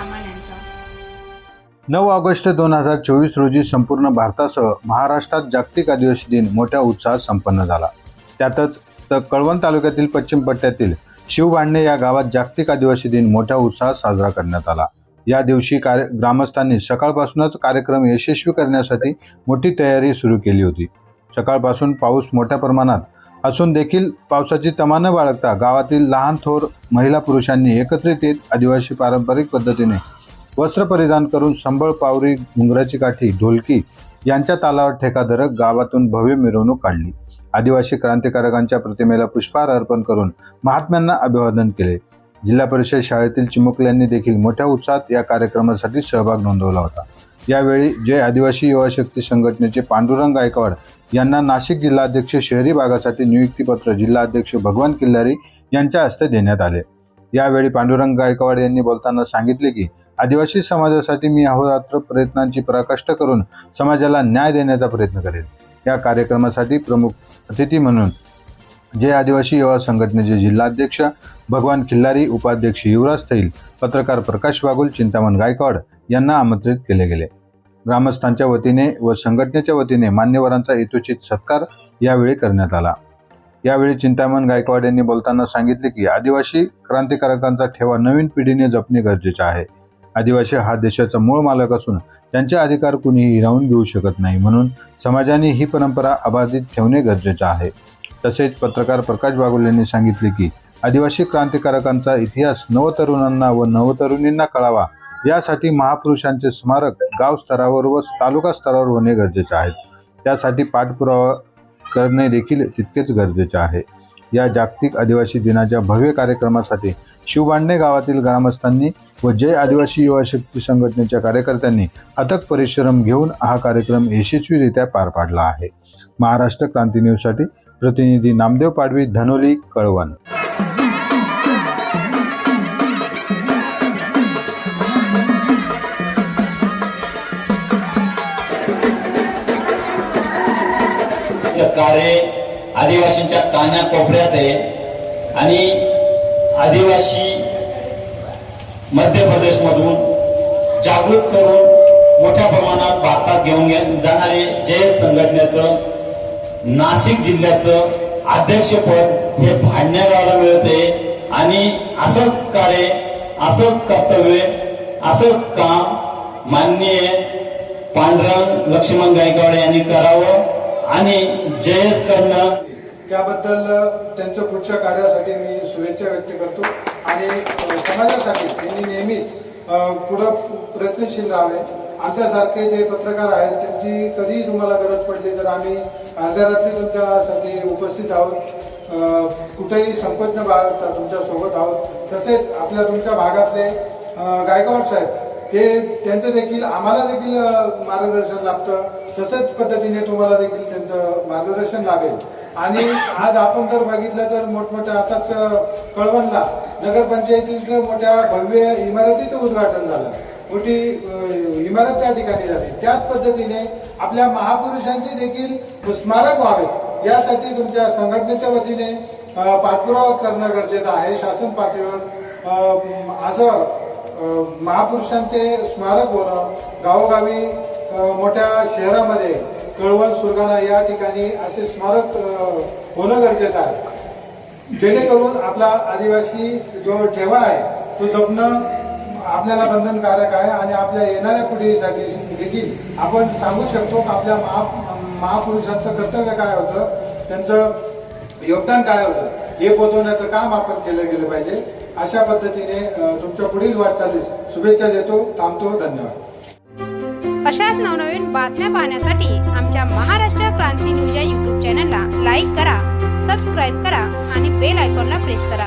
सर्वसामान्यांचा नऊ ऑगस्ट दोन हजार चोवीस रोजी संपूर्ण भारतासह महाराष्ट्रात जागतिक आदिवासी दिन मोठ्या उत्साहात संपन्न झाला. त्यातच तर कळवण तालुक्यातील पश्चिम पट्ट्यातील शिवबांडणे या गावात जागतिक आदिवासी दिन मोठ्या उत्साहात साजरा करण्यात आला. या दिवशी कार्य ग्रामस्थांनी सकाळपासूनच कार्यक्रम यशस्वी करण्यासाठी मोठी तयारी सुरू केली होती. सकाळपासून पाऊस मोठ्या प्रमाणात असून देखील पावसाची तमा न बाळगता गावातील लहान थोर महिला पुरुषांनी एकत्रित येत आदिवासी पारंपरिक पद्धतीने वस्त्र परिधान करून संबळ पावरी घुंगराची काठी ढोलकी यांच्या तालावर ठेका धरत गावातून भव्य मिरवणूक काढली. आदिवासी क्रांतिकारकांच्या प्रतिमेला पुष्पहार अर्पण करून महात्म्यांना अभिवादन केले. जिल्हा परिषद शाळेतील चिमुकल्यांनी देखील मोठ्या उत्साहात या कार्यक्रमासाठी सहभाग नोंदवला होता. यावेळी जय आदिवासी युवा शक्ती संघटनेचे पांडुरंग गायकवाड यांना नाशिक जिल्हाध्यक्ष शहरी भागासाठी नियुक्तीपत्र जिल्हाध्यक्ष भगवान किल्लारी यांच्या हस्ते देण्यात आले. यावेळी पांडुरंग गायकवाड यांनी बोलताना सांगितले की आदिवासी समाजासाठी मी अहोरात्र प्रयत्नांची पराकाष्ठा करून समाजाला न्याय देण्याचा प्रयत्न करेन. या कार्यक्रमासाठी प्रमुख अतिथी म्हणून जे आदिवासी युवा संघटनेचे जिल्हाध्यक्ष भगवान खिल्लारी उपाध्यक्ष युवराज थैल पत्रकार प्रकाश बागुल चिंतामण गायकवाड यांना आमंत्रित केले गेले. ग्रामस्थांच्या वतीने व संघटनेच्या वतीने मान्यवरांचा यथोचित सत्कार यावेळी करण्यात आला. यावेळी चिंतामण गायकवाड यांनी बोलताना सांगितले की आदिवासी क्रांतिकारकांचा ठेवा नवीन पिढीने जपणे गरजेचे आहे. आदिवासी हा देशाचा मूळ मालक असून त्यांचे अधिकार कुणीही हिरावून घेऊ शकत नाही म्हणून समाजाने ही परंपरा अबाधित ठेवणे गरजेचे आहे. तसेच पत्रकार प्रकाश बागुल यांनी सांगितले की आदिवासी क्रांतिकारकांचा इतिहास नवतरुणांना व नवतरुणींना कळावा यासाठी महापुरुषांचे स्मारक गाव स्तरावर व तालुका स्तरावर होणे गरजेचे आहे. त्यासाठी पाठपुरावा करणे देखील तितकेच गरजेचे आहे. या जागतिक आदिवासी दिनाच्या भव्य कार्यक्रमासाठी शिवबांडे गावातील ग्रामस्थांनी व जय आदिवासी युवा शक्ती संघटनेच्या कार्यकर्त्यांनी अथक परिश्रम घेऊन हा कार्यक्रम यशस्वीरित्या पार पाडला आहे. महाराष्ट्र क्रांती न्यूजसाठी प्रतिनिधी नामदेव पाडवी धनोली कळवण. कार्य आदिवासींच्या कान्या कोपऱ्यात आहे. आणि आदिवासी मध्य प्रदेशमधून जागृत करून मोठ्या प्रमाणात भारतात घेऊन जाणारे जय संघटनेचं नाशिक जिल्ह्याचं अध्यक्षपद हे भांडण्या गावाला मिळते. आणि असंच कार्य असंच कर्तव्य असंच काम माननीय पांडुरंग लक्ष्मण गायकवाड यांनी करावं. आणि जयस करणं त्याबद्दल त्यांच्या पुढच्या कार्यासाठी मी शुभेच्छा व्यक्त करतो. आणि समाजासाठी त्यांनी नेहमीच पुढं प्रयत्नशील राहावे. आमच्यासारखे जे पत्रकार आहेत त्यांची कधीही तुम्हाला गरज पडली तर आम्ही अर्ध्या रात्री तुमच्यासाठी उपस्थित आहोत. कुठेही संपत्न न बाळगता तुमच्यासोबत आहोत. तसेच आपल्या तुमच्या भागातले गायकवाड साहेब ते त्यांचं देखील आम्हाला देखील मार्गदर्शन लागतं. तसंच पद्धतीने तुम्हाला देखील त्यांचं मार्गदर्शन लागेल. आणि आज आपण जर बघितलं तर मोठमोठ्या आताच अ, कळवणला नगरपंचायतीचं मोठ्या भव्य इमारतीचं उद्घाटन झालं. मोठी इमारत त्या ठिकाणी झाली. त्याच पद्धतीने आपल्या महापुरुषांचे देखील स्मारक व्हावे. यासाठी तुमच्या संघटनेच्या वतीने पाठपुरावा करणं गरजेचं आहे. शासन पातळीवर असं महापुरुषांचे स्मारक होणं गावोगावी मोठ्या शहरामध्ये कळवण सुरगाणा या ठिकाणी असे स्मारक होणं गरजेचं आहे. जेणेकरून आपला आदिवासी जो ठेवा आहे तो जपणं आपल्याला बंधनकारक आहे आणि आपल्या येणाऱ्या पिढीसाठी देखील आपण सांगू शकतो की आपल्या महा महापुरुषांचं कर्तव्य काय होतं त्यांचं योगदान काय होतं हे पोचवण्याचं काम आपण केलं गेलं पाहिजे. अशा पद्धतीने तुमच्या पुढील वाटचालीस शुभेच्छा देतो. थांबतो. धन्यवाद. अशाच नवनवीन बातम्या पाहण्यासाठी आमच्या महाराष्ट्र क्रांती न्यूज या यूट्यूब चॅनलला लाईक करा सबस्क्राईब करा आणि बेल आयकॉनला प्रेस करा.